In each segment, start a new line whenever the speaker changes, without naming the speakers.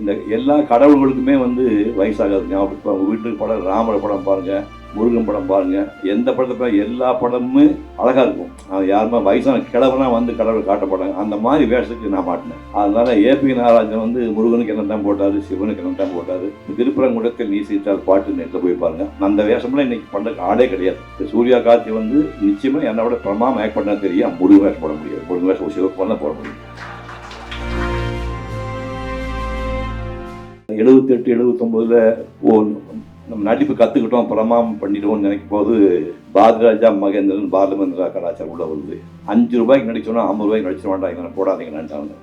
இந்த எல்லா கடவுள்களுக்குமே வந்து வயசாகாது. ஞாபகம் உங்கள் வீட்டுக்கு படம் ராமர படம் பாருங்க முருகன் படம் பாருங்க. எந்த படத்தை எல்லா படமுமே அழகா இருக்கும். யாருமே வயசான கிழவனா வந்து கடவுள் காட்டப்படாங்க. அந்த மாதிரி வேஷத்துக்கு நான் மாட்டினேன். அதனால ஏபி நாகராஜன் வந்து முருகனுக்கு என்ன தான் போட்டாரு சிவனுக்கு என்ன தான் போட்டாரு திருப்பரங்குடத்தில் நீ சீத்தால் பாட்டு நேரத்தில் போய் பாருங்க. அந்த வேஷம்லாம் இன்னைக்கு பண்ணுறதுக்கு ஆளே கிடையாது. சூர்யா கார்த்தி வந்து நிச்சயமா என்னோட பிரமாம் பிரமாம ஆக்ட் தெரியும் முருகன் வேஷம் போட முடியாது. முருகன் வேஷம் சிவப்பு தான் போட முடியும் எழுபத்தெட்டு எழுபத்தொம்போதுல ஓ நம்ம நடிப்பு கற்றுக்கிட்டோம் பிரமாம் பண்ணிடுவோம்னு நினைக்கும் போது பாரதிராஜா மகேந்திரன் பாலமேந்திரா கலாச்சாரம் உள்ள வருது அஞ்சு ரூபாய்க்கு நடிச்சோன்னா ஐம்பது ரூபாய்க்கு நடிச்சிட வேண்டாம் இவனை போடாதீங்க நினைச்சாங்க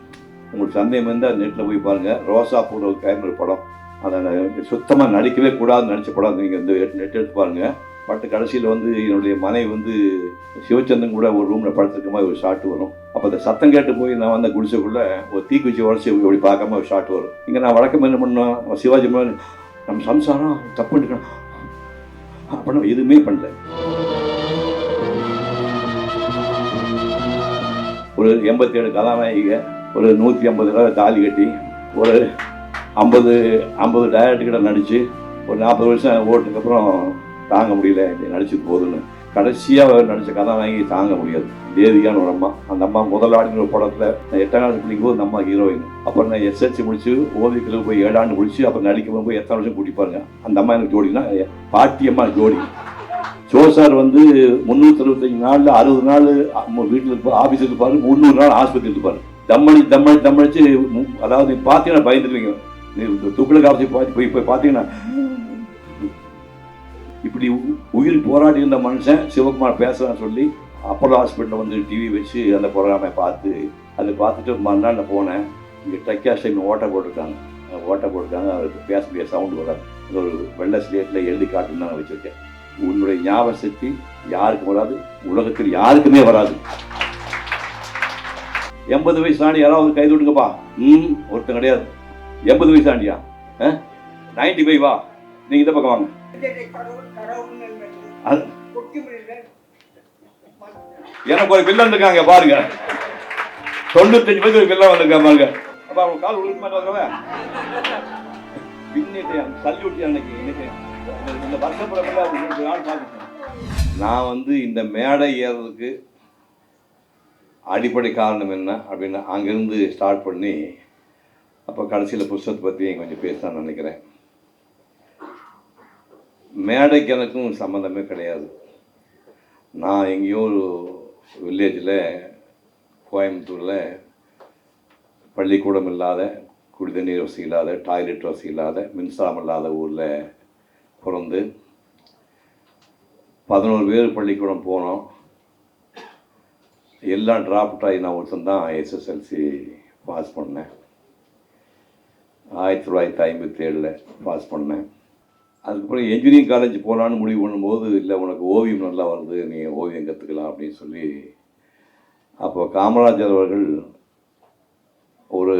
உங்களுக்கு சந்தேகம் இருந்தால் நெட்டில் போய் பாருங்கள் ரோசா பூட கேமரா படம். அதை சுத்தமாக நடிக்கவே கூடாதுன்னு நினச்ச படம் நீங்கள் இந்த நெட் எடுத்து பாருங்கள் பட்டு கடைசியில் வந்து என்னுடைய மனைவி வந்து சிவச்சந்திரன் கூட ஒரு ரூமில் படுத்துருக்க மாதிரி ஒரு ஷாட் வரும். அப்போ அந்த சத்தம் கேட்டு போய் நான் வந்த குடிசைக்குள்ளே ஒரு தீக்குச்சி உடச்சி இப்படி பார்க்காம ஒரு ஷாட் வரும். இங்கே நான் வழக்கம் என்ன பண்ணோம் சிவாஜி மாதிரி நம்ம சம்சாரம் தப்பு பண்ணிக்கணும் அப்படின்னு எதுவுமே பண்ணல. ஒரு எண்பத்தி ஏழு கதாநாயகிக ஒரு நூற்றி ஐம்பது ரூபா தாலி கட்டி ஒரு ஐம்பது ஐம்பது டயர்ட்டுக்கிட்ட நடித்து ஒரு நாற்பது வருஷம் ஓட்டுக்கப்புறம் தாங்க முடியல நடிச்சு போதுன்னு கடைசியாக அவர் நடித்த கதாநாயகி தாங்க முடியாது. தேவிகான்னு ஒரு அம்மா. அந்த அம்மா முதலாளிங்கிற ஒரு படத்தில் நான் எட்டாம் கிளாஸ் படிக்கும்போது அந்த அம்மா ஹீரோயின் அப்புறம் நான் எஸ்எஸ்சி முடிச்சு ஓவியத்தில் போய் ஏழாண்டு முடிச்சு அப்புறம் நடிக்கும் போய் எத்தனை வருஷம் கூட்டி பாருங்க. அந்த அம்மா எனக்கு ஜோடினா பாட்டி அம்மா ஜோடி. ஜோ சார் வந்து முந்நூற்றி அறுபத்தஞ்சு நாளில் அறுபது நாள் வீட்டில் இருப்பார் ஆஃபீஸில் இருப்பார். முந்நூறு நாள் ஆஸ்பத்திரி இருப்பார். தம்மளி தம்மளி தம்மளிச்சு அதாவது பார்த்தீங்கன்னா பயந்துருவீங்க. நீ துக்குள பார்த்து போய் போய் பார்த்தீங்கன்னா இப்படி உயிர் போராடி இருந்த மனுஷன் சிவகுமார் பேசுறான்னு சொல்லி அப்போலோ ஹாஸ்பிட்டலில் வந்து டிவி வச்சு அந்த ப்ரோக்ராமை பார்த்து அதை பார்த்துட்டு மறுநாள் போனேன். இங்கே டக்கியாஸ்டைம் ஓட்டை போட்டிருக்காங்க. ஓட்டை போட்டிருக்காங்க. அவருக்கு பேச முடியாத சவுண்டு வராது அது ஒரு வெள்ளை ஸ்லேட்டில் எழுதி காட்டுன்னு நான் வச்சுருக்கேன். உன்னுடைய ஞாபக சக்தி யாருக்கும் வராது உலகத்தில் யாருக்குமே வராது. எண்பது வயசு தாண்டி யாராவது கை விடுங்கப்பா ம் ஒருத்தன் கிடையாது. எண்பது வயசு தாண்டியா? நைன்டி ஃபைவ் வா? நீங்கள் இந்த பக்கம் வாங்க. எனக்கு ஒரு வில்லன் இருக்காங்க பாருங்க. தொண்ணூத்தஞ்சு பேருக்கு ஒரு வில்லன் வந்திருக்காங்க பாருங்க. அப்ப அவங்க கால் உழுக்க மாட்டாங்க இன்னைக்கு தள்ளி விட்டு அன்னைக்கு இந்த வருஷப்புறத்தில் அவங்க ரெண்டு நாள் பார்த்துட்டேன் நான் வந்து இந்த மேடை ஏறதுக்கு அடிப்படை காரணம் என்ன அப்படின்னு அங்கேருந்து ஸ்டார்ட் பண்ணி அப்போ கடைசியில் புஸ்தகத்தை பற்றி கொஞ்சம் பேசலாம்னு நினைக்கிறேன். மேடைக்கு எனக்கும் சம்மந்தமே கிடையாது. நான் எங்கேயோ ஒரு வில்லேஜில் கோயம்புத்தூரில் பள்ளிக்கூடம் இல்லாத குடிதண்ணீர் வசதி இல்லாத டாய்லெட் வசதி இல்லாத மின்சாரம் இல்லாத ஊரில் பிறந்து பதினோரு பேர் பள்ளிக்கூடம் போனோம். எல்லாம் ட்ராப்ட் ஆகி நான் ஒருத்தன் தான் எஸ்எஸ்எல்சி பாஸ் பண்ணேன். ஆயிரத்தி தொள்ளாயிரத்தி ஐம்பத்தி ஏழில் பாஸ் பண்ணேன். அதுக்கப்புறம் என்ஜினியரிங் காலேஜ் போகலான்னு முடிவு பண்ணும்போது இல்லை உனக்கு ஓவியம் நல்லா வருது நீ ஓவியம் கற்றுக்கலாம் அப்படின்னு சொல்லி அப்போ காமராஜர் அவர்கள் ஒரு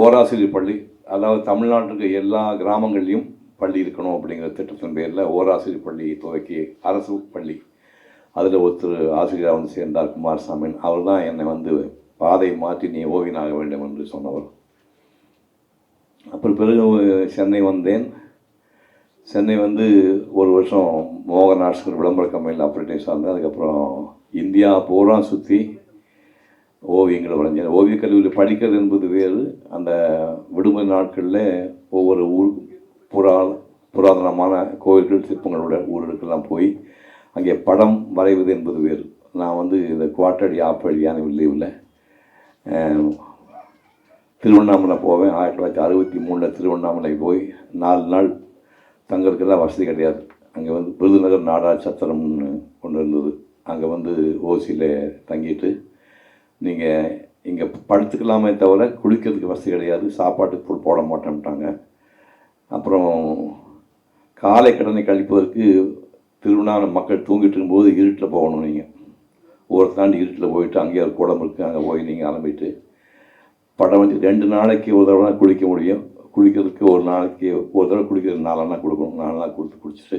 ஓராசிரியர் பள்ளி அதாவது தமிழ்நாட்டுக்கு எல்லா கிராமங்கள்லையும் பள்ளி இருக்கணும் அப்படிங்கிற திட்டத்தின் பேரில் ஓராசிரியர் பள்ளி துவக்கி அரசு பள்ளி. அதில் ஒருத்தர் ஆசிரியராக வந்து சேர்ந்தார் குமாரசாமி. அவர் தான் என்னை வந்து பாதை மாற்றி நீ ஓவியனாக வேண்டும் என்று சொன்னவர். அப்புறம் பிறகு சென்னை வந்தேன். சென்னை வந்து ஒரு வருஷம் மோகன் ஆர்ட்ஸ் விளம்பர கம்பெனியில் ஆப்ரேட்டிவ்ஸாக இருந்தேன் அதுக்கப்புறம் இந்தியா பூரா சுற்றி ஓவியங்களை வரைஞ்சேன். ஓவியக் கல்லூரியில் படிக்கிறது என்பது வேறு. அந்த விடுமுறை நாட்களில் ஒவ்வொரு ஊர் புரா புராதனமான கோவில்கள் சிற்பங்களோட ஊர்களுக்கெல்லாம் போய் அங்கே படம் வரைவது என்பது வேறு. நான் வந்து இந்த குவாட்டடி ஆப்படி யானை வில்லையில் திருவண்ணாமலை போவேன். ஆயிரத்தி தொள்ளாயிரத்தி அறுபத்தி மூணில் திருவண்ணாமலை போய் நாலு நாள் தங்கறதுக்கெல்லாம் வசதி கிடையாது. அங்கே வந்து விருதுநகர் நாடார் சத்திரம்னு ஒன்று இருந்தது. அங்கே வந்து ஓசியில் தங்கிட்டு நீங்கள் இங்கே படுத்துக்கலாமே தவிர குளிக்கிறதுக்கு வசதி கிடையாது. சாப்பாட்டுக்கு போய் போட மாட்டேன்ட்டாங்க. அப்புறம் காலை கடனை கழிப்பதற்கு திருவண்ணாமலை மக்கள் தூங்கிட்டு இருக்கும்போது இருட்டில் போகணும் நீங்கள் ஊரை தாண்டி இருட்டில் போயிட்டு அங்கேயே ஒரு குளம் இருக்குது அங்கே போய் நீங்கள் அலம்பிட்டு படம் வந்து ரெண்டு நாளைக்கு ஒரு தடவை குளிக்க முடியும். குளிக்கிறதுக்கு ஒரு நாளைக்கு ஒரு தடவை குளிக்கிறது நாலனா கொடுக்கணும். நாலனா கொடுத்து குடிச்சிட்டு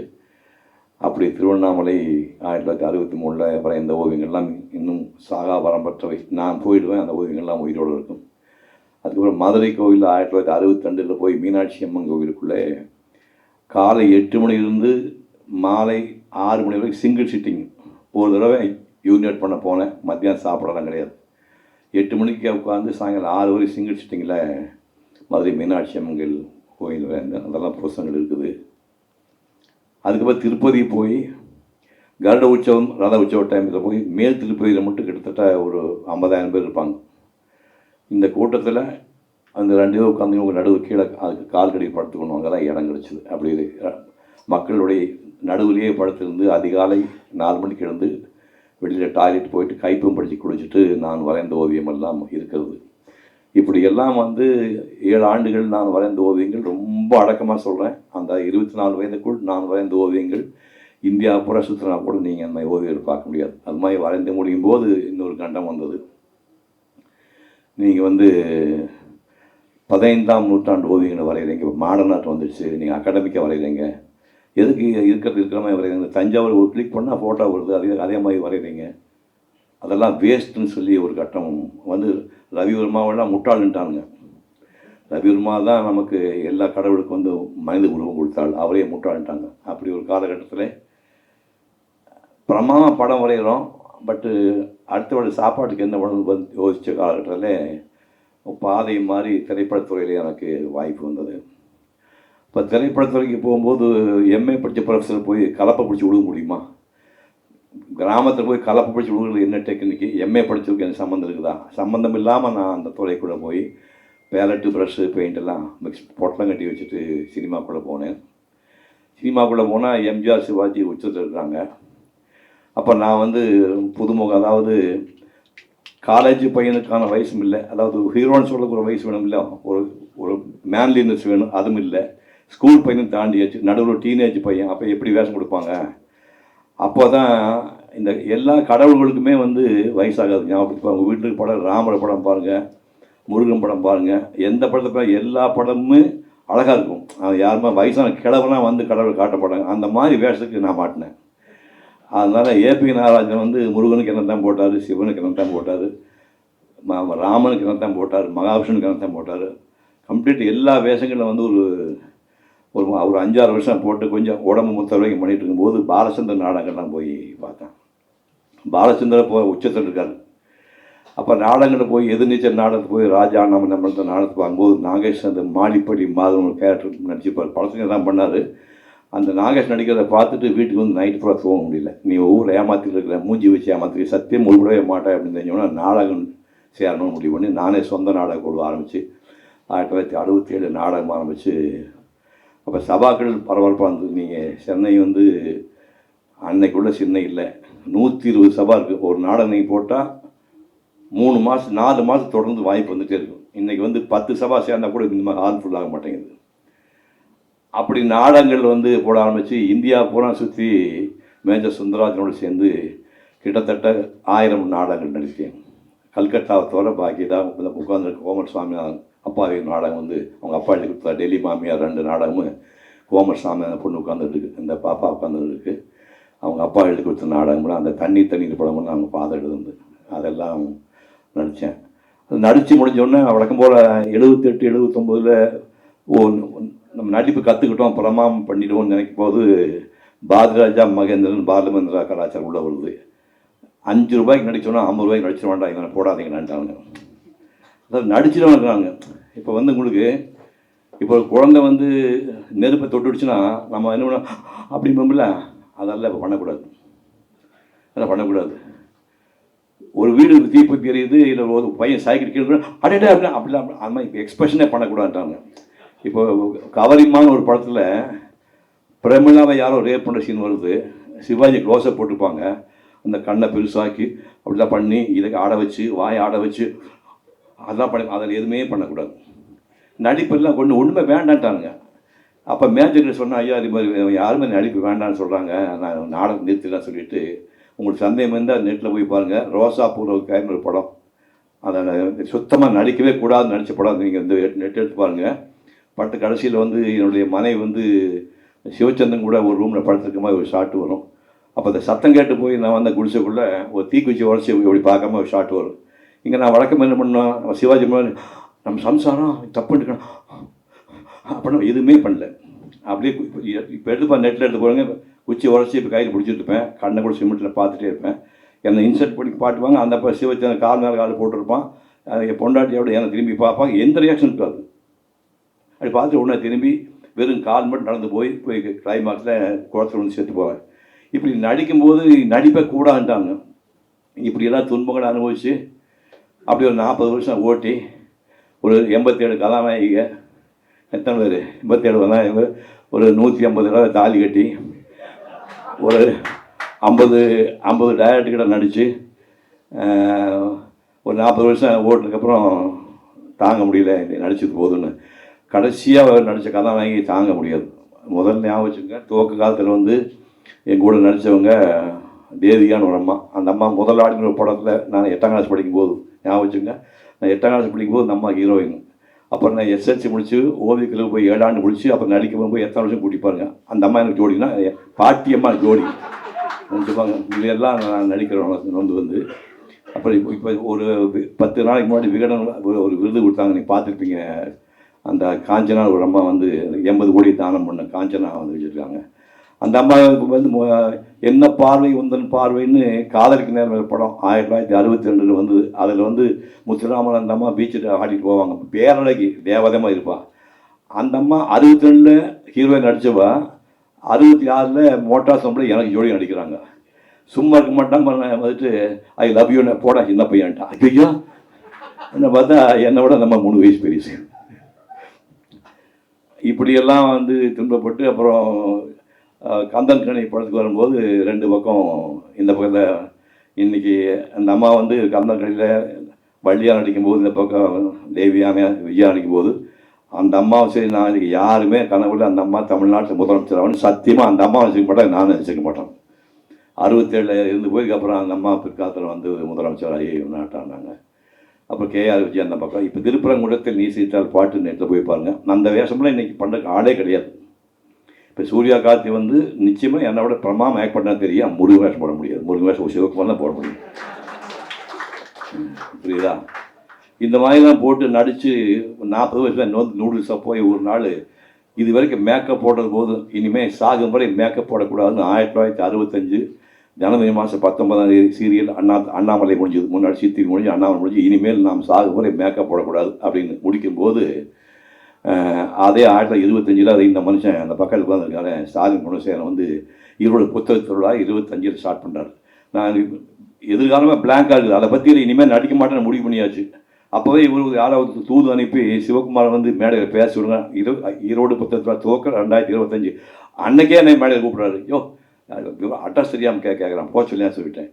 அப்படி திருவண்ணாமலை ஆயிரத்தி தொள்ளாயிரத்தி அறுபத்தி மூணில் வரைந்த ஓவியங்கள்லாம் இன்னும் சாகா வரம்பற்றவை நான் போயிடுவேன் அந்த ஓவியங்கள்லாம் உயிரோடு இருக்கும். அதுக்கப்புறம் மதுரை கோவிலில் ஆயிரத்தி தொள்ளாயிரத்தி அறுபத்தி ரெண்டில் போய் மீனாட்சி அம்மன் கோவிலுக்குள்ளே காலை எட்டு மணிலிருந்து மாலை ஆறு மணி வரைக்கும் சிங்கிள் சிட்டிங். ஒரு தடவை யூனிட் பண்ண போனேன். மத்தியானம் சாப்பிடலாம் கிடையாது. எட்டு மணிக்கு உட்காந்து சாயங்காலம் ஆறு வரைக்கும் சிங்கிள் சிட்டிங்கில் மதுரை மீனாட்சி அம்மங்கள் கோயில் இருந்தேன் அதெல்லாம் புஸ்தகங்கள் இருக்குது. அதுக்கப்புறம் திருப்பதி போய் கருட உற்சவம் ரத உற்சவ டைமில் போய் மேல் திருப்பதியில் மட்டும் கிட்டத்தட்ட ஒரு ஐம்பதாயிரம் பேர் இருப்பாங்க. இந்த கூட்டத்தில் அந்த ரெண்டு பேர் உட்காந்து உங்கள் நடுவு கீழே அதுக்கு கால் கடி படுத்துக்கணும் அங்கே தான் இடம் கிடச்சிது. அப்படி மக்களுடைய நடுவுலேயே படுத்திருந்து அதிகாலை நாலு மணிக்கு எழுந்து வெளியில் டாய்லெட் போயிட்டு கைப்பும் படித்து குளிச்சுட்டு நான் வரைந்த ஓவியம் எல்லாம் இருக்கிறது. இப்படி எல்லாம் வந்து ஏழு ஆண்டுகள் நான் வரைந்த ஓவியங்கள் ரொம்ப அடக்கமாக சொல்கிறேன் அந்த இருபத்தி நாலு வயதுக்குள் நான் வரைந்த ஓவியங்கள் இந்தியா புற சுற்றினா கூட நீங்கள் அந்த மாதிரி ஓவியர்கள் பார்க்க முடியாது. அது மாதிரி வரைந்து முடியும் போது இன்னொரு கண்டம் வந்தது. நீங்கள் வந்து பதினைந்தாம் நூற்றாண்டு ஓவியங்களை வரைகிறீங்க இப்போ மாடர்ன் ஆர்ட் வந்துடுச்சு. நீங்கள் அகாடமிக்காக வரைகிறீங்க எதுக்கு இருக்கிறது இருக்கிற மாதிரி வரைகிறீங்க தஞ்சாவூர் ஒரு கிளிக் பண்ணால் ஃபோட்டோ வருது. அதே அதே மாதிரி வரைகிறீங்க அதெல்லாம் வேஸ்ட்டுன்னு சொல்லி ஒரு கட்டம் வந்து ரவிவர்மாவெல்லாம் முட்டாளுன்ட்டானுங்க ரவிவர்மா தான் நமக்கு எல்லா கடவுளுக்கும் வந்து மனித உருவம் கொடுத்தாள். அவரே முட்டாளுன்ட்டாங்க அப்படி ஒரு காலகட்டத்தில் பிரமாண படம் வரைகிறோம். பட்டு அடுத்தவர்கள் சாப்பாட்டுக்கு என்ன பண்ணணும் வந்து யோசித்த காலகட்டத்தில் பாதை மாதிரி திரைப்படத்துறையில் எனக்கு வாய்ப்பு வந்தது. இப்போ திரைப்படத்துறைக்கு போகும்போது எம்ஏ படித்த ப்ரொஃபஸர் போய் கலப்பை பிடிச்சி விழுக முடியுமா? கிராமத்தில் போய் கலப்பு படிச்சு விழுகிறது என்ன டெக்னிக்கு எம்ஏ படிச்சிருக்கு எனக்கு சம்மந்தம் இருக்குதா? சம்மந்தம் இல்லாமல் நான் அந்த துறைக்குள்ளே போய் பேலட்டு ப்ரஷ்ஷு பெயிண்ட் எல்லாம் மிக்ஸ் பொட்டலம் கட்டி வச்சுட்டு சினிமாக்குள்ளே போனேன். சினிமாக்குள்ளே போனால் எம்ஜிஆர் சிவாஜி உச்சத்தில் இருக்கிறாங்க அப்போ நான் வந்து புதுமுகம் அதாவது காலேஜ் பையனுக்கான வயசும் இல்லை. அதாவது ஹீரோன்னு சொல்ல ஒரு வயசு வேணும் இல்லை. ஒரு ஒரு மேன்லினஸ் வேணும் அதுவும் இல்லை. ஸ்கூல் பையனும் தாண்டியாச்சு நடுவில் டீனேஜ் பையன் அப்போ எப்படி வேஷம் கொடுப்பாங்க? அப்போ தான் இந்த எல்லா கடவுள்களுக்குமே வந்து வயசாகாது. ஞாபகம் உங்கள் வீட்டுக்கு படம் ராமர படம் பாருங்கள் முருகன் படம் பாருங்கள் எந்த படத்தை எல்லா படமுமே அழகாக இருக்கும். அது யாருமே வயசான கிழவெல்லாம் வந்து கடவுள் காட்டப்படாங்க அந்த மாதிரி வேஷத்துக்கு நான் மாட்டினேன். அதனால் ஏபி நாகராஜன் வந்து முருகனுக்கு என்ன தான் போட்டார் சிவனுக்கு என்ன தான் போட்டார் ராமனுக்கு என்ன தான் போட்டார் மகாவிஷ்ணுக்கு என்ன தான் போட்டார். கம்ப்ளீட் எல்லா வேஷங்களும் வந்து ஒரு ஒரு ஒரு அஞ்சாறு வருஷம் போட்டு கொஞ்சம் உடம்பு முத்த வரைக்கும் பண்ணிட்டு இருக்கும்போது பாலச்சந்திரன் நாடகம்லாம் போய் பார்த்தேன். பாலச்சந்திரன் போய் உச்சத்தில் இருக்கார். அப்போ நாடகங்களில் போய் எதிர்நீச்சல் நாடகத்துக்கு போய் ராஜா நம்ம நம்ம நாடகத்துக்கு பார்க்கும்போது நாகேஷ் அந்த மாடிப்படி மாதவன் ஒரு கேரக்டர் நடிச்சுப்பார் படத்துக்கு தான் பண்ணார். அந்த நாகேஷ் நடிக்கிறத பார்த்துட்டு வீட்டுக்கு வந்து நைட்டு ஃபுல்லாக தூங்க முடியல. நீ ஊரில் ஏமாத்திட்டு இருக்கிற மூஞ்சி வச்சு ஏமாத்தி சத்தியம் உள்படவே மாட்டேன் அப்படின்னு தெரிஞ்சோன்னா நாடகம் சேரணும்னு முடிவு பண்ணி நானே சொந்த நாடகம் கொடுக்க ஆரம்பித்து ஆயிரத்தி தொள்ளாயிரத்தி அறுபத்தி ஏழு நாடகம் ஆரம்பித்து அப்போ சபாக்கள் பரபரப்பாக இருந்தது. நீங்கள் சென்னை வந்து அன்னைக்குள்ள சென்னை இல்லை. நூற்றி இருபது சபா இருக்குது ஒரு நாடகம் நீங்கள் போட்டால் மூணு மாதம் நாலு மாதம் தொடர்ந்து வாய்ப்பு வந்துகிட்டே இருக்கும். இன்றைக்கி வந்து பத்து சபா சேர்ந்தா கூட இந்த மாதிரி ஹால் ஃபுல் ஆக மாட்டேங்குது. அப்படி நாடகங்கள் வந்து போட ஆரம்பித்து இந்தியா பூரா சுற்றி மேஜர் சுந்தராஜனோடு சேர்ந்து கிட்டத்தட்ட ஆயிரம் நாடகங்கள் நடித்தேன். கல்கட்டாவை தவிர பாக்கி தான் உட்காந்துருக்க கோமர் சுவாமிநாதன் அப்பாவின் நாடகம் வந்து அவங்க அப்பா எழுதி கொடுத்தா டெல்லி மாமியார் ரெண்டு நாடகமும் கோமர் சாமி அந்த பொண்ணு உட்காந்துருக்கு இந்த பாப்பா உட்காந்துட்டு இருக்கு. அவங்க அப்பா எழுதி கொடுத்த நாடகம்லாம் அந்த தண்ணி தண்ணீர் படம்லாம் அவங்க ஃபாதர் எழுதுந்து அதெல்லாம் நடித்தேன் அது நடித்து முடிஞ்சோடனே வழக்கம் போல் எழுபத்தெட்டு எழுபத்தொம்போதில் ஓ நம்ம நடிப்பு கற்றுக்கிட்டோம் பிரமாம் பண்ணிடுவோம்னு நினைக்கும் போது பாரதிராஜா மகேந்திரன் பாலமேந்திரா கலாச்சாரம் உள்ள வருது. அஞ்சு ரூபாய்க்கு நடிச்சோன்னா ஐம்பது ரூபாய்க்கு நடிச்சிட வேண்டாம் இவனை நினச்சாங்க அதாவது நடிச்சிடவேங்கிறாங்க இப்போ வந்து உங்களுக்கு இப்போ குழந்தை வந்து நெருப்பை தொட்டுடுச்சுன்னா நம்ம என்ன பண்ண அப்படிம்போம்ல அதெல்லாம் இப்போ பண்ணக்கூடாது. அதெல்லாம் பண்ணக்கூடாது. ஒரு வீடு தீப்பத்தி எரியுது இல்லை ஒரு பையன் சைக்கிள் கீழே அடடே அப்படி அப்படிலாம் அந்த மாதிரி எக்ஸ்பிரஷனே பண்ணக்கூடாதுட்டாங்க இப்போ கவரிமான ஒரு படத்தில் பிரமிளாவை யாரோ ரேப் பண்ணுற சீன் வருது. சிவாஜி க்ளோஸை போட்டிருப்பாங்க. அந்த கண்ணை பெருசாக்கி அப்படிலாம் பண்ணி இதை ஆட வச்சு வாயை ஆட வச்சு அதெல்லாம் பண்ணி அதில் எதுவுமே பண்ணக்கூடாது. நடிப்பெல்லாம் கொண்டு ஒன்றுமே வேண்டான்ட்டானுங்க. அப்போ மேஜர் சொன்னால் ஐயா இது மாதிரி யாருமே நடிப்பு வேண்டாம்னு சொல்கிறாங்க நான் நாடகம் நிறுத்திலாம் சொல்லிட்டு உங்களுக்கு சந்தேகம் இருந்தால் நெட்டில் போய் பாருங்கள் ரோசா பூர்வக்காயின்னு ஒரு படம். அதை சுத்தமாக நடிக்கவே கூடாதுன்னு நடித்த படம். நீங்கள் வந்து நெட் எடுத்து பாருங்கள் பட்டு கடைசியில் வந்து என்னுடைய மனைவி வந்து சிவச்சந்திரன் கூட ஒரு ரூமில் படுத்துருக்க மாதிரி ஒரு ஷாட்டு வரும். அப்போ அந்த சத்தம் கேட்டு போய் நான் வந்த குடிசைக்குள்ளே ஒரு தீக்குச்சி உடச்சி இப்படி பார்க்காம ஒரு ஷாட் வரும். இங்கே நான் வழக்கம் என்ன பண்ணோம் சிவாஜி நம்ம சம்சாரம் தப்பு பண்ணிருக்கணும். அப்படின்னு எதுவுமே பண்ணல. அப்படியே இப்போ எடுத்துப்பா நெட்டில் எடுத்து போகிறேங்க குச்சி உடச்சி இப்போ கையில் பிடிச்சிட்டு இருப்பேன். கண்ணை கூட சிமெண்ட்டில் பார்த்துட்டே இருப்பேன். என்னை இன்சர்ட் பண்ணி பாட்டுவாங்க அந்த அப்போ சிவச்சந்திரன் கால் மேலே கால் போட்டிருப்பான். அது என் பொண்டாட்டியோட என்னை திரும்பி பார்ப்பாங்க எந்த ரியாக்ஷன் இருக்காது அப்படி பார்த்துட்டு உடனே திரும்பி வெறும் கால் மட்டும் நடந்து போய் போய் கிளைமாக்ஸில் குளத்தில் வந்து சேர்த்து போவேன். இப்படி நடிக்கும்போது நடிப்பை கூடாதுன்ட்டாங்க இப்படியெல்லாம் துன்பங்களை அனுபவித்து அப்படி ஒரு நாற்பது வருஷம் ஓட்டி ஒரு எண்பத்தேழு கதாநாயகிக எத்தனை பேர்? எண்பத்தேழு கதாநாயக ஒரு நூற்றி ஐம்பது ரூபா தாலி கட்டி ஒரு ஐம்பது ஐம்பது டேரக்டர்கிட்ட நடித்து ஒரு நாற்பது வருஷம் ஓட்டுனதுக்கப்புறம் தாங்க முடியல நடிச்சது போதுன்னு. கடைசியாக நடித்த கதாநாயகி தாங்க முடியாது. முதல்ல ஞாபகம் வச்சுக்கோங்க துவக்க காலத்தில் வந்து என் கூட நடித்தவங்க தேவிகான்னு ஒரு அம்மா. அந்த அம்மா முதலாளிங்கிற ஒரு படத்தில் நான் எட்டாம் கிளாஸ் படிக்கும்போது ஞாபகம் வச்சுங்க நான் எட்டாம் கிளாஸ் படிக்கும்போது அந்த அம்மா ஹீரோயின் அப்புறம் நான் எஸ்எஸ்சி முடிச்சு ஓவியத்தில் போய் ஏழாண்டு முடிச்சு அப்புறம் நடிக்க போய் எத்தனை வருஷம் கூட்டிப்பாருங்க அந்த அம்மா எனக்கு ஜோடினா பாட்டி அம்மா ஜோடி. நினச்சிப்பாங்க. இதெல்லாம் நான் நடிக்கிறவங்க வந்து வந்து. அப்புறம் இப்போ இப்போ ஒரு பத்து நாளைக்கு முன்னாடி விகடன் ஒரு ஒரு விருது கொடுத்தாங்க. நீங்கள் பார்த்துருப்பீங்க. அந்த காஞ்சனா ஒரு அம்மா வந்து எண்பது கோடி தானம் பண்ண காஞ்சனா வந்து வச்சுருக்காங்க. அந்த அம்மாவுக்கு வந்து என்ன பார்வை உந்தன் பார்வைன்னு காதலுக்கு நேரம் படம் ஆயிரத்தி தொள்ளாயிரத்தி அறுபத்தி ரெண்டில் வந்து அதில் வந்து முத்துராமன் அந்த அம்மா பீச்சில் ஆடிட்டு போவாங்க. பேரழகி தேவதமாக இருப்பாள் அந்த அம்மா அறுபத்தி ரெண்டில் ஹீரோயின் நடித்தவா அறுபத்தி ஆறில் மோட்டார் சம்பளம் எனக்கு ஜோடி நடிக்கிறாங்க. சும்மா இருக்க மாட்டாங்க வந்துட்டு ஐ லவ் யூ போட சின்ன பையன்ட்டா. ஐயோ என்ன பார்த்தா என்னை விட நம்ம மூணு வயசு பெரிய இப்படியெல்லாம் வந்து துன்பப்பட்டு அப்புறம் கந்தன் கணி படத்துக்கு வரும்போது ரெண்டு பக்கம் இந்த பக்கத்தில் இன்னைக்கு அந்த அம்மா வந்து கந்தன் கணியில் வள்ளியா நடிக்கும்போது இந்த பக்கம் தேவியான விஜயா நடிக்கும்போது அந்த அம்மாவை சரி நான் இன்றைக்கி யாருமே கனவுல அந்த அம்மா தமிழ்நாட்டில் முதலமைச்சர் சத்தியமாக அந்த அம்மா வச்சுக்க மாட்டேன் நானும் வச்சுக்க மாட்டேன். அறுபத்தேழில் இருந்து போய் அப்புறம் அந்த அம்மா பிற்காலத்தில் வந்து முதலமைச்சர் நாட்டானாங்க அப்புறம் கேஆர் விஜய் அந்த பக்கம். இப்போ திருப்பரங்குடத்தில் நீ சீத்தால் பாட்டு நேற்று போய் பாருங்கள் அந்த வேஷம்லாம் இன்றைக்கி பண்ணுறதுக்கு ஆளே கிடையாது. இப்போ சூர்யா கார்த்தி வந்து நிச்சயமாக என்னை விட பிரமாம் ஆக்ட் பண்ணால் தெரியும். முருகன் வேஷம் போட முடியாது. முருகன் வேஷம் சிவகுமார் தான் போட முடியும். புரியுதா? இந்த மாதிரிலாம் போட்டு நடித்து நாற்பது வயசில் நோந்து நூடுல்ஸாக போய் ஒரு நாள் இது வரைக்கும் மேக்கப் போடுறது போதும். இனிமேல் சாகும் வரை மேக்கப் போடக்கூடாதுன்னு ஆயிரத்தி தொள்ளாயிரத்தி அறுபத்தஞ்சு ஜனவரி மாதம் பத்தொன்பதாம் தேதி சீரியல் அண்ணா அண்ணாமலை முடிஞ்சது. முன்னாடி சித்திரி முடிஞ்சு அண்ணாமலை முடிஞ்சு இனிமேல் நாம் சாகும் வரை மேக்கப் போடக்கூடாது அப்படின்னு முடிக்கும்போது அதே ஆயிரத்தி தொள்ளாயிரத்தி இருபத்தஞ்சில் இந்த மனுஷன் அந்த பக்கத்தில் உட்காந்துருக்காரு ஸ்டாலின் குணசேகரன் வந்து இவரோட புத்தக திருவிழா இருபத்தஞ்சில் ஸ்டார்ட் பண்ணுறாரு நான் எதிர்காலமாக பிளாங்காக இருக்குது. அதை பற்றி இனிமேல் நடிக்க மாட்டேன்னு முடிவு பண்ணியாச்சு. அப்போவே இவருக்கு யாராவது தூது அனுப்பி சிவகுமார் வந்து மேடையில் பேச விடுங்க இரு ஈரோடு புத்தகத்தில் துவக்க ரெண்டாயிரத்தி இருபத்தஞ்சு. அன்னைக்கே என்னை மேடையில் கூப்பிட்றாரு. யோ அட்ரஸ் தெரியாமல் கே கேட்குறான் போக சொல்லியா சொல்லிட்டேன்.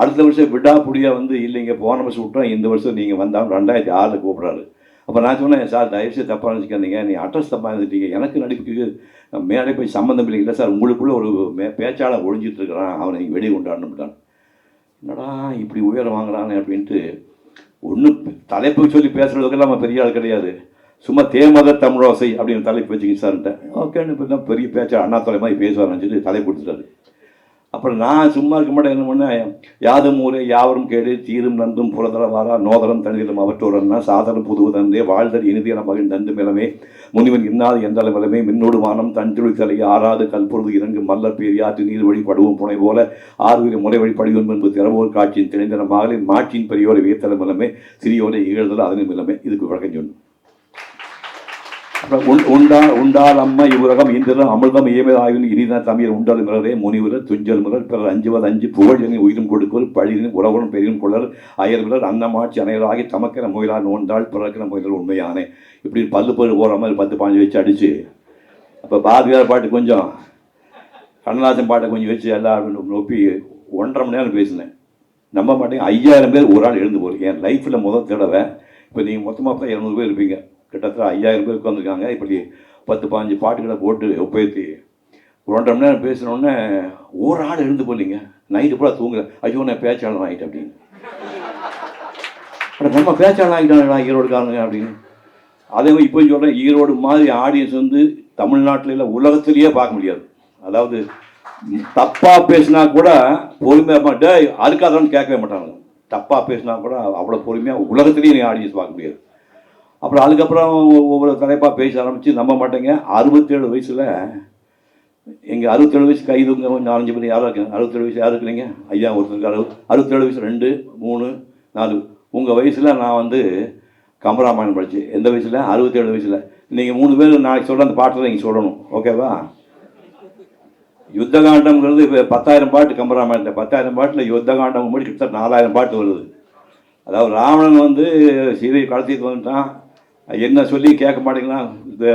அடுத்த வருஷம் விடா புடியா வந்து இல்லைங்க போன வருஷம் விட்டோம். இந்த வருஷம் நீங்கள் வந்தாலும் ரெண்டாயிரத்தி ஆறில் கூப்பிட்றாரு. அப்போ நான் சொன்னேன் சார் தயவுசெய்து தப்பாக நினச்சிக்காதீங்க. நீ அட்ரஸ் தப்பாக இருந்துட்டீங்க எனக்கு நடிப்புக்கு மேலே போய் சம்மந்தம் இல்லை இல்லை சார் உங்களுக்குள்ளே ஒரு மே பேச்சாளர் ஒழிஞ்சிட்டு இருக்கிறான். அவனை நீங்கள் வெடி கொண்டாடணும்ட்டான் என்னடா இப்படி உயரம் வாங்குறானே அப்படின்ட்டு ஒன்றும் தலைப்பு சொல்லி பேசுகிறதுக்கு நம்ம பெரிய ஆள் கிடையாது. சும்மா தேமத தமிழோசை அப்படின்னு தலைப்பு வச்சுக்கிங்க சார்ன்ட்டேன் ஓகேன்னு இப்போ தான் பெரிய பேச்சா அண்ணா தலை மாதிரி பேசுவார்னு சொல்லி தலை கொடுத்துட்டாரு. அப்புறம் நான் சும்மா இருக்க மாட்டேன். என்ன பண்ணேன்? யாதும் ஊரே யாவரும் கேடு தீரும் நந்தும் புலதர வாரா நோதரம் தனிதலும் அவற்றோரன்னா சாதனம் புதுவதன்றே வாழ்தல் இனிதிய மகிழ் தந்து மிளமே முனிவன் இன்னாது எந்தள அளவிலுமே மின்னோடு வானம் தன் தலை ஆறாது கல்பொழுது இறங்கு மல்லர் பேரியாற்று நீர் வழி படுவோம் புனை போல. ஆறு முறை வழி படிவம் என்பது திறவோர் காட்சியின் திணைந்தன மகளிர் மாட்சியின் பெரியோரை வேத்தல மிலமே சிறியோரை இகழ்தல் அதனை மிலமே. இதுக்கு விளக்கம் சொன்னோம் உண்டா உண்டால் அம்மா இவ்வுலகம் இந்திரம் அமிர்தம் இயமது ஆய்வில் இனிதான் தமிழ் உண்டால் மிளரே முனிவர் துஞ்சல் மிளர் பிறர் அஞ்சுவது அஞ்சு புகழினை உயிரும் கொடுப்பவர் பழியின் உறவுடன் பெரியும் கொள்ளர் அயர் மிளர் அன்னமாட்சி அனைவராகி தமக்கிற முயலால் நோண்டால் பிறக்கிற முயலர் உண்மையானே. இப்படி பல்லு பல்லு போகிற மாதிரி பத்து பாஞ்சு வச்சு அடிச்சு அப்போ பாரதியார் பாட்டு கொஞ்சம் கண்ணதாசன் பாட்டை கொஞ்சம் வச்சு எல்லாரும் நொப்பி ஒன்றரை மணி நேரம் பேசினேன். நம்ப மாட்டேங்க ஐயாயிரம் பேர் ஒரு ஆள் எழுந்து போகிறேன் என் லைஃப்பில் முதல் தடவை இப்போ நீங்கள் மொத்தமாக பார்த்தா இரநூறு பேர் இருப்பீங்க. கிட்டத்தட்ட ஐயாயிரம் பேர் உட்காந்துருக்காங்க இப்படி பத்து பாஞ்சு பாட்டுகளை போட்டு ஒப்பேத்தி ஒரு மணி நேரம் பேசினோடனே ஒரு ஆள் எழுந்து போலீங்க. நைட்டு பூரா தூங்குறேன் ஐயோ நான் பேச்சாளர் ஆகிட்டேன் அப்படின்னு. அட நம்ம பேச்சாளர் ஆகிட்டாங்களா காரணங்க அப்படின்னு. அதே மாதிரி இப்போ சொல்கிறேன் ஈரோடு மாதிரி ஆடியன்ஸ் வந்து தமிழ்நாட்டில் இல்லை உலகத்திலேயே பார்க்க முடியாது. அதாவது தப்பாக பேசினா கூட பொறுமையாக டேய் அதுக்காதவன்னு கேட்கவே மாட்டாங்க தப்பாக பேசினா கூட அவ்வளோ பொறுமையாக உலகத்திலேயே நீங்கள் ஆடியன்ஸ் பார்க்க முடியாது. அப்புறம் அதுக்கப்புறம் ஒவ்வொரு தலைப்பாக பேச ஆரம்பித்து நம்ப மாட்டேங்க. அறுபத்தேழு வயசில் எங்கள் அறுபத்தேழு வயசு கைதுங்க நாலஞ்சு பேர் யாரும் இருக்காங்க. அறுபத்தேழு வயசு யார் இருக்கிறீங்க? ஐயா ஒருத்தருக்கு அறுபது அறுபத்தேழு வயசு ரெண்டு மூணு நாலு. உங்கள் வயசில் நான் வந்து கம்பராமாயணம் படித்தேன் எந்த வயசில்? அறுபத்தேழு வயசில். நீங்கள் மூணு பேர் நாளைக்கு சொல்கிற அந்த பாட்டில் நீங்கள் சொல்லணும். ஓகேவா யுத்தகாண்டம்ங்கிறது இப்போ பத்தாயிரம் பாட்டு கம்பராமாயணத்தை பத்தாயிரம் பாட்டில் யுத்தகாண்டம் முடி கிட்டத்தட்ட நாலாயிரம் பாட்டு வருது. அதாவது ராவணன் வந்து சீதையை கடத்திட்டு வந்துட்டான். என்ன சொல்லி கேட்க மாட்டேங்கிறான் இந்த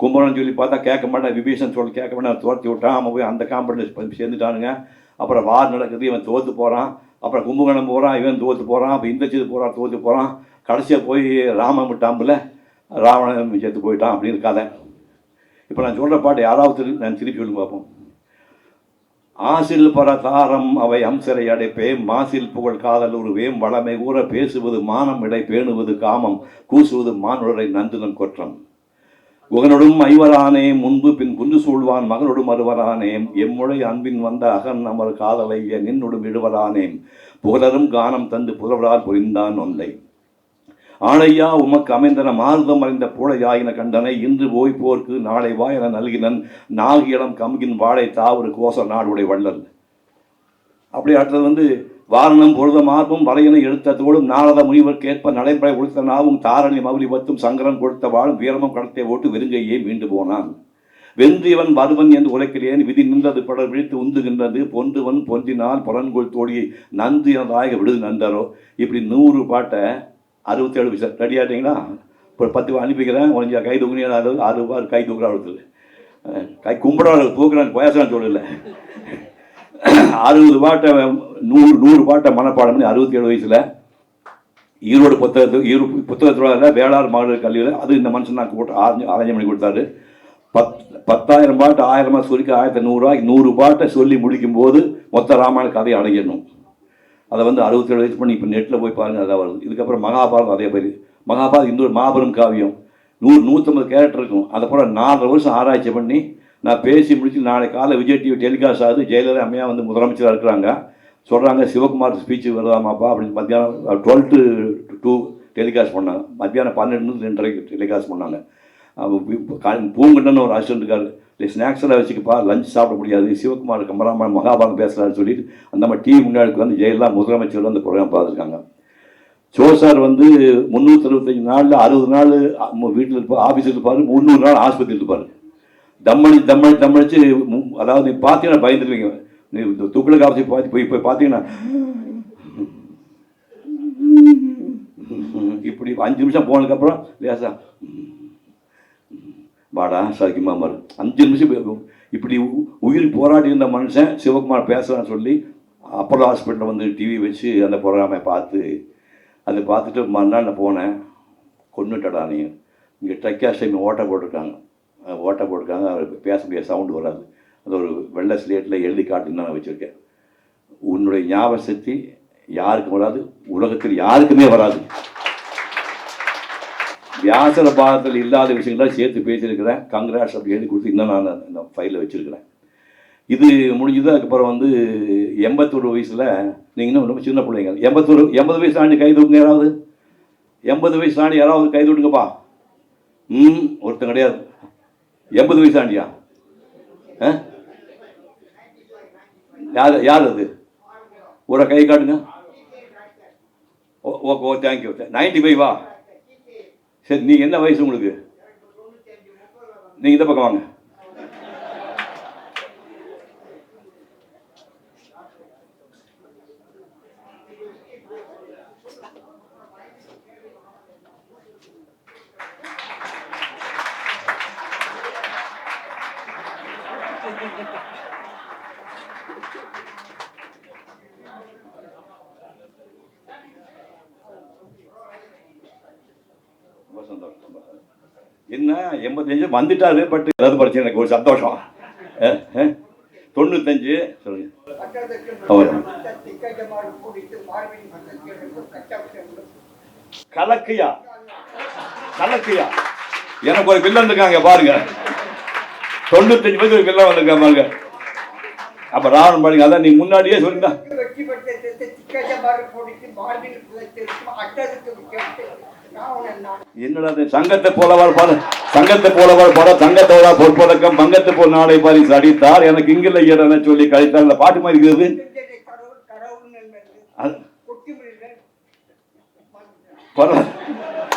கும்பகோணம் சொல்லி பார்த்தா கேட்க மாட்டேன். விபீஷன் சொல்லி கேட்க மாட்டேன். துரத்தி விட்டான். அவன் போய் அந்த காம்படிஷன் சேர்ந்துட்டானுங்க. அப்புறம் வார் நடக்குது. இவன் தோற்று போகிறான் அப்புறம் கும்பகோணம் போகிறான் இவன் தோற்று போகிறான் அப்போ இந்த சீது போகிறான் தோற்று போகிறான் கடைசியாக போய் ராமன் விட்டாம்புல ராவணன் செத்து போயிட்டான் அப்படின்னு கதை இப்போ நான் சொல்கிற பாட்டு யாராவது நான் திருப்பி சொல்லி பார்ப்போம் ஆசில் பரதாரம் அவை அம்சரை அடைப்பேன் மாசில் புகழ் காதல் உருவேம். வளமை கூற பேசுவது மானம். இடை பேணுவது காமம். கூசுவது மானுடரை நந்துதன் கொற்றம். குகனொடும் ஐவரானேம் முன்பு பின் குன்று சூழ்வான். மகனொடும் அறுவரானேம். எம்முழை அன்பின் வந்த அகன் அமர் காதலை நின்னொடும் இடுவரானேம் புகழரும் கானம் தந்து புதவரால் புரிந்தான் ஒன்றை. ஆணையா உமக்கு அமைந்தன மார்க்கம் அறிந்த பூழையாயின கண்டனை இன்று போய் போர்க்கு நாளை வாயன நல்கினன் நாகியிடம் கம்கின் வாழை தாவரு கோச நாடுடைய வள்ளல். அப்படி அடுத்தது வந்து வாரணம் பொழுத மார்பும் வலையனை எழுத்தத்தோடும் நாரத முனிவர் நடைமுறை கொடுத்த நாவும் தாரணி மவுலி வத்தும் சங்கரன் கொடுத்த வாழும் வீரமும் கடத்தை ஓட்டு வெறுங்கையே மீண்டு போனான். வென்றியவன் வருவன் என்று உரைக்கிறேன் விதி நின்றது படர் விழித்து உந்துகின்றது பொன்றுவன் பொன்றினால் புலன்கொள் தோழியை நந்து எனதாய விடுது நந்தரோ இப்படி நூறு பாட்டை அறுபத்தேழு பைசா ரெடி ஆகிட்டீங்கன்னா இப்போ பத்து ரூபா அனுப்பிக்கிறேன். கொஞ்சம் கை தூக்குனீங்க அது ஆறு ரூபா கை தூக்குறா ஒருத்தர் கை கும்பிடாரு தூக்குறான்னு பேசுறான்னு சொல்லல. அறுபது பாட்டை நூறு நூறு பாட்டை மனப்பாடம் பண்ணி அறுபத்தி ஏழு வயசில் ஈரோடு புத்தகத்து ஈரோடு புத்தகத்தோட வேளாண் மகளிர் கல்வியில் அது இந்த மனுஷன் நான் போட்டு ஆரஞ்சு அரேஞ்ச் பண்ணி கொடுத்தாரு. பத் பத்தாயிரம் பாட்டு ஆயிரமா சுருக்கி ஆயிரத்தி நூறுரூவாய்க்கு நூறு பாட்டை சொல்லி முடிக்கும்போது மொத்த ராமாயண கதையை அடையணும் அதை வந்து அறுபத்தேழு வயசு பண்ணி இப்போ நெட்டில் போய் பாருங்கள் அதான் வருது இதுக்கப்புறம் மகாபாரதம் அதே மாதிரி மகாபாரதம் இந்த ஒரு மாபெரும் காவியம். நூறு நூற்றம்பது கேரக்டர் இருக்கும். அதை போல் நாலரை வருஷம் ஆராய்ச்சி பண்ணி நான் பேசி முடிச்சு நாளைக்கு காலை விஜய் டிவி டெலிகாஸ்ட் ஆகுது. ஜெயலலிதா அம்மையா வந்து முதலமைச்சராக இருக்கிறாங்க. சொல்கிறாங்க சிவகுமார் ஸ்பீச் வருதாமாப்பா? அப்படின்னு மத்தியானம் டுவெல் டு டூ டெலிகாஸ்ட் பண்ணாங்க. மத்தியானம் பன்னெண்டு ரெண்டரைக்கு டெலிகாஸ்ட் பண்ணாங்க. பூங்கண்டன்னு ஒரு அசிஸ்டன்ட் இருக்கார். இல்லை ஸ்நாக்ஸ் எல்லாம் வச்சுக்கப்பா லஞ்ச் சாப்பிட முடியாது. சிவகுமார் கமராமன் மகாபாரதம் பேசுகிறான்னு சொல்லிட்டு அந்த மாதிரி டிவி முன்னாடி வந்து ஜெயலலிதா முதலமைச்சர் வந்து அந்த ப்ரோக்ராம் பார்த்துருக்காங்க. சோ சார் வந்து முந்நூற்றி அறுபத்தஞ்சு நாளில் அறுபது நாள் வீட்டில் இருப்பார் ஆஃபீஸில் இருப்பார் முந்நூறு நாள் ஆஸ்பத்திரியில் இருப்பார். தம்மணி தம்மணி தம்மடிச்சு மு- அதாவது நீ பார்த்தீங்கன்னா பயந்துருவீங்க. நீ துக்குளுக்கு ஆஃபீஸ் பார்த்து போய் போய் பார்த்தீங்கன்னா இப்படி அஞ்சு நிமிஷம் போனதுக்கப்புறம் லேசா வாடா சகிமா மாறு அஞ்சு நிமிஷம் இப்படி உயிர் போராடி இருந்த மனுஷன் சிவகுமார் பேசுகிறான்னு சொல்லி அப்போலோ ஹாஸ்பிட்டலில் வந்து டிவி வச்சு அந்த ப்ரோக்ராமை பார்த்து அதை பார்த்துட்டு மறுநாள் நான் போனேன். கொண்டுட்டடா நீ. இங்கே ட்ரக்காஸ் டைம் ஓட்டை போட்டிருக்காங்க. ஓட்டை போட்டிருக்காங்க. அவர் பேச முடியாத சவுண்டு வராது. அது ஒரு வெள்ளை ஸ்லேட்டில் எழுதி காட்டுன்னு நான் வச்சுருக்கேன். உன்னுடைய ஞாபக சக்தி யாருக்கும் வராது உலகத்தில் யாருக்குமே வராது. வியாசர பாதத்தில் இல்லாத விஷயங்களாம் சேர்த்து பேசியிருக்கிறேன். கங்க்ராட்ஸ் அப்படி எழுதி கொடுத்து இன்னும் நான் இந்த ஃபைலில் வச்சுருக்கிறேன். இது முடிஞ்சது அதுக்கப்புறம் வந்து எண்பத்தொரு வயசில் நீங்கள் இன்னும் ரொம்ப சின்ன பிள்ளைங்க. எண்பத்தொரு எண்பது வயசு ஆண்டு கை தூக்குங்க யாராவது? எண்பது வயசு தாண்டி யாராவது கை தூக்குங்கப்பா. ம் ஒருத்தன் கிடையாது. எண்பது வயசு தாண்டியா? ஆ? யார் யார் அது? ஒரு கை காட்டுங்க. ஓ ஓ ஓ தேங்க்யூ நைன்டி ஃபைவா சரி நீங்கள் என்ன வயசு உங்களுக்கு? நீங்கள் இந்த பக்கம் வாங்க. ரொம்ப சந்தோஷம் ரொம்ப சந்தோஷம். என்ன எண்பத்தஞ்சு? வந்துட்டாரு பட் ஏதாவது படிச்சு எனக்கு ஒரு சந்தோஷம். தொண்ணூத்தஞ்சு சொல்லுங்க. அவர்.
திக்கஜமாக
கலக்கையா? கலக்கையா? எனக்கு ஒரு வில்லன் இருக்காங்க பாருங்க. தொண்ணூத்தஞ்சு பேர் ஒரு வில்லன் வந்திருக்காங்க பாருங்க. அப்ப ராவணன் பாருங்க அதான் நீ முன்னாடியே சொல்லுங்க என்னடா இது? சங்கத்தை போலவாள் பாட. சங்கத்தை போலவாள் பாட சங்கத்தோட பொற்பழக்கம் பங்கத்தை போல் நாளை பாரி சடித்தார் எனக்கு இங்கில என சொல்லி கழித்தார். இந்த பாட்டு மாதிரி இருக்குது. அது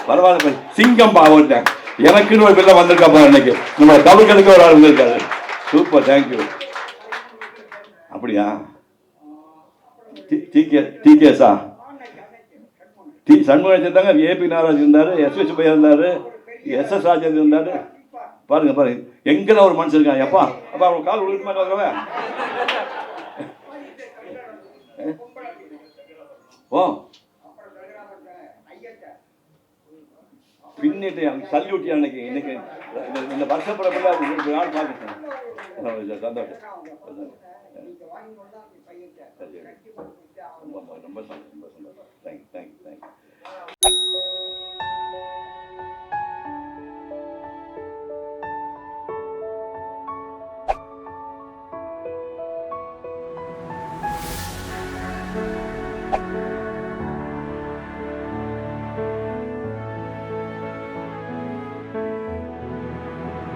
பரவாயில்ல. சிங்கம் பாவட்டேன் எனக்குன்னு ஒரு பிள்ளை வந்திருக்காப்பா இன்னைக்கு நம்ம தமிழ்களுக்கு ஒரு ஆள் வந்திருக்காரு. சூப்பர் தேங்க்யூ அப்படியா? டிகே டிகேஸா டி சண்முகம் இருந்தாங்க ஏபி நாராஜ் இருந்தார் எஸ் வி சுப்பையா இருந்தார் எஸ் எஸ் ராஜன் இருந்தார். பாருங்க பாருங்க. எங்கே ஒரு மனுஷன் இருக்கான். எப்பா அப்பா அவங்க கால் விழுக்க மாட்டாங்க ஓ. பின்னிட்டு சல்யூட் அன்னைக்கு? இன்னைக்கு இந்த- வருஷப்பட வருஷப்பிறப்பில் நாள் பார்த்துட்டேன். சந்தோஷம். ரொம்ப ரொம்ப சந்தோஷம். ரொம்ப சந்தோஷம். Thank you thank you